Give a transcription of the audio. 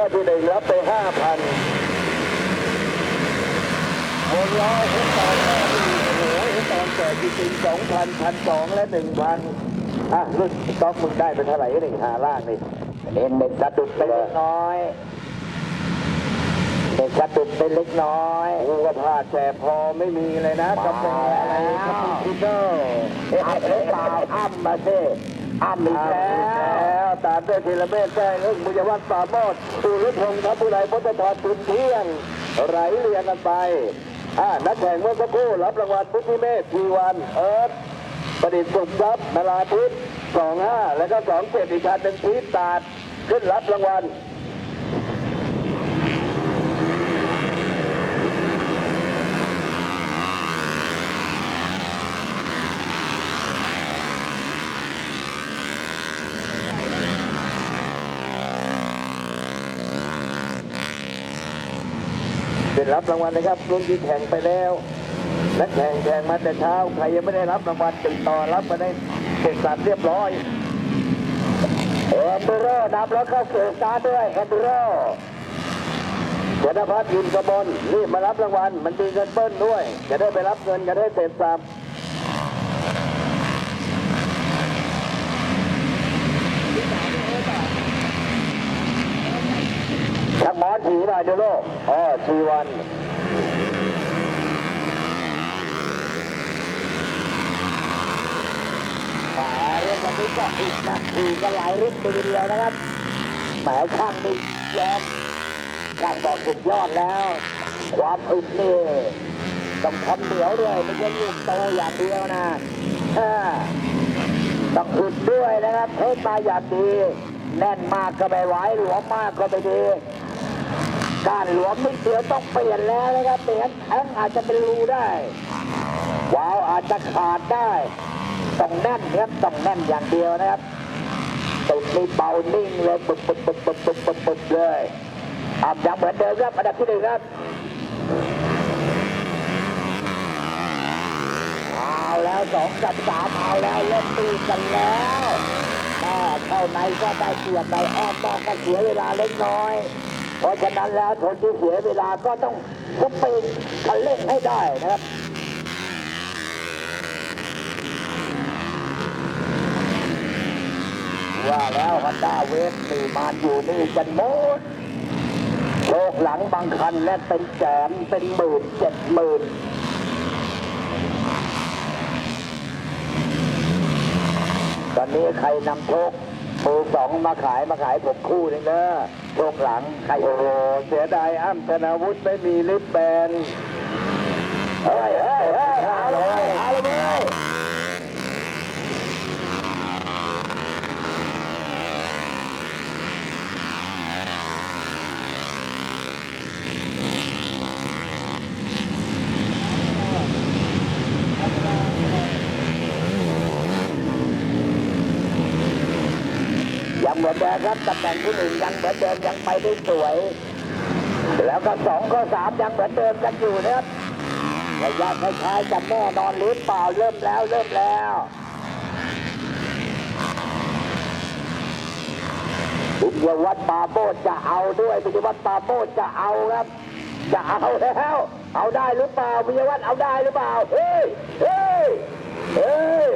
ข้อที่หนึ่งรับไปห้าพันโอ้อยให้ตอนแก่โอ้โหให้ตอนแก่จริงสองพันพันสองและหนึ่งพันอะรุ่นต้องมึงได้ไปเท่าไหร่หนึ่งหาล่างนี่เน้นเด็กสะดุดไปเล็กน้อยเด็กสะดุดไปเล็กน้อยกูก็พลาดแต่พอไม่มีเลยนะกาแฟอะไรคาปูชิโน่อัพหรือเปล่าอัพมาสิ อันแล้วตามด้วยธีรเมฆแจ้งอึ้งบุญวัฒน์ปราโมดสุริพงษ์ทัพบุไรพุทธทรตุนเที่ยงไหลเรียงกันไปอ่านักแข่งเมื่อสักครู่รับรางวัลพุทธิเมฆทีวันเอิร์ธประดิษฐ์สุขทรัพย์นาราทิพย์สองห้าแล้วก็สองเจ็ดอีกคันหนึ่งพีตาดขึ้นรับรางวัล ได้รับรางวัลนะครับรุ่นที่แข่งไปแล้วและแข่งแข่งมาแต่เช้าใครยังไม่ได้รับรางวัลติดต่อรับมาได้เสร็จสรรเรียบร้อยเอ็นดูโรนำรถเข้าสู่สตาร์ด้วยเอ็นดูโรธนพัฒน์ยินกระบนรีบมารับรางวัลมันมีเงินเบิ้ลด้วย จะได้ไปรับเงินจะได้เสร็จสรรก หมอนถีหน่อยดูโลกอ๋อชีวันแต่เรื่องวันนี้ก็อีกนะอีกก็หลายรุ่นทีเดียวนะครับแหมช่างนี่ยอมช่างบอกสุดยอดแล้ว ความอึดนี่ต้องทำเหนียวด้วยไม่ใช่ลูกโตอย่างเดียวนะต้องอึดด้วยนะครับเทมาอย่างดีแน่นมากก็ไม่ไหวหลวมมากก็ไม่ดี การหลวมนิดเดียวต้องเปลี่ยนแล้วนะครับเปลี่ยนแทงอาจจะเป็นรูได้วาวอาจจะขาดได้ต้องแน่นครับต้องแน่นอย่างเดียวนะครับตุกนี่เบานิ่งเลยปุบปุบปุบปุบปุบปุบปุบเลยอับยังเหมือนเดิมครับอันดับที่หนึ่งครับเอาแล้วสองกับสามเอาแล้วเล่นตีกันแล้วแม่เข้าในก็ได้เกียรในอ้อมนอกก็เสียเวลาเล็กน้อย เพราะฉะนั้นแล้วคนที่เสียเวลาก็ต้องสปีดคันเร่งให้ได้นะครับว่าแล้วฮันด้าเวฟนี่มาอยู่นี่กันหมดโลกหลังบางคันและเป็นแสนเป็นหมื่นเจ็ดหมื่นตอนนี้ใครนำโชค มือสองมาขายมาขายผมคู่หนึงเนอะโชคหลังใครโอ้โหเสียดายอ้ำธนาวุฒิไม่มีลิฟแบนเฮ้ยเฮ้ยเฮ้ยเอาเลยเอาเลยยัง เหมือนเดิมครับตำแหน่งที่หนึ่งยังเหมือนเดิมยังไปได้สวย แล้วก็สองก็สามยังเหมือนเดิมกันอยู่นะครับระยะคล้ายๆจะแน่นอนหรือเปล่าเริ่มแล้วเริ่มแล้วบุญยวัฒน์ปาโมดจะเอาด้วยบุญยวัฒน์ปาโมดจะเอาครับ จะเอาแล้วเอาได้หรือเปล่าบุญยวัฒน์เอาได้หรือเปล่าเฮ้ยเฮ้ยเฮ้ย